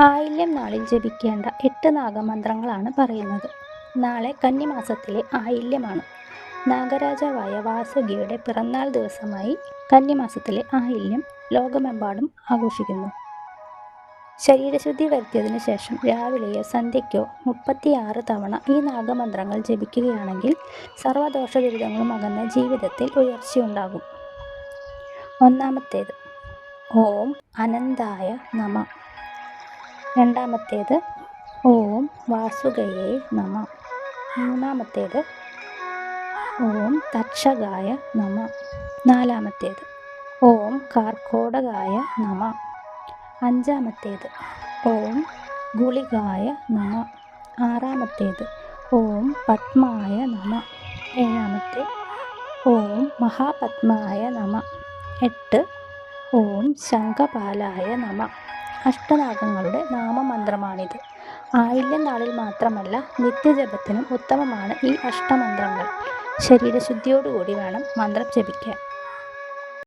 ആയില്യം നാളിൽ ജപിക്കേണ്ട എട്ട് നാഗമന്ത്രങ്ങളാണ് പറയുന്നത്. നാളെ കന്നിമാസത്തിലെ ആയില്യമാണ്. നാഗരാജാവായ വാസുകിയുടെ പിറന്നാൾ ദിവസമായി കന്നിമാസത്തിലെ ആയില്യം ലോകമെമ്പാടും ആഘോഷിക്കുന്നു. ശരീരശുദ്ധി വരുത്തിയതിനു ശേഷം രാവിലെയോ സന്ധ്യയ്ക്കോ മുപ്പത്തിയാറ് തവണ ഈ നാഗമന്ത്രങ്ങൾ ജപിക്കുകയാണെങ്കിൽ സർവദോഷ ദുരിതങ്ങളും അകന്ന ജീവിതത്തിൽ ഉയർച്ചയുണ്ടാകും. ഒന്നാമത്തേത് ഓം അനന്തായ നമ. രണ്ടാമത്തേത് ഓം വാസുകയേ നമ. മൂന്നാമത്തേത് ഓം തക്ഷകായ നമ. നാലാമത്തേത് ഓം കാർക്കോടകായ നമ. അഞ്ചാമത്തേത് ഓം ഗുളികായ നമ. ആറാമത്തേത് ഓം പത്മായ നമ. ഏഴാമത്തെ ഓം മഹാപത്മായ നമ. എട്ട് ഓം ശങ്കപാലായ നമ. അഷ്ടനാഗങ്ങളുടെ നാമമന്ത്രമാണിത്. ആയില്യം നാളിൽ മാത്രമല്ല നിത്യജപത്തിനും ഉത്തമമാണ് ഈ അഷ്ടമന്ത്രങ്ങൾ. ശരീരശുദ്ധിയോടുകൂടി വേണം മന്ത്രം ജപിക്കാൻ.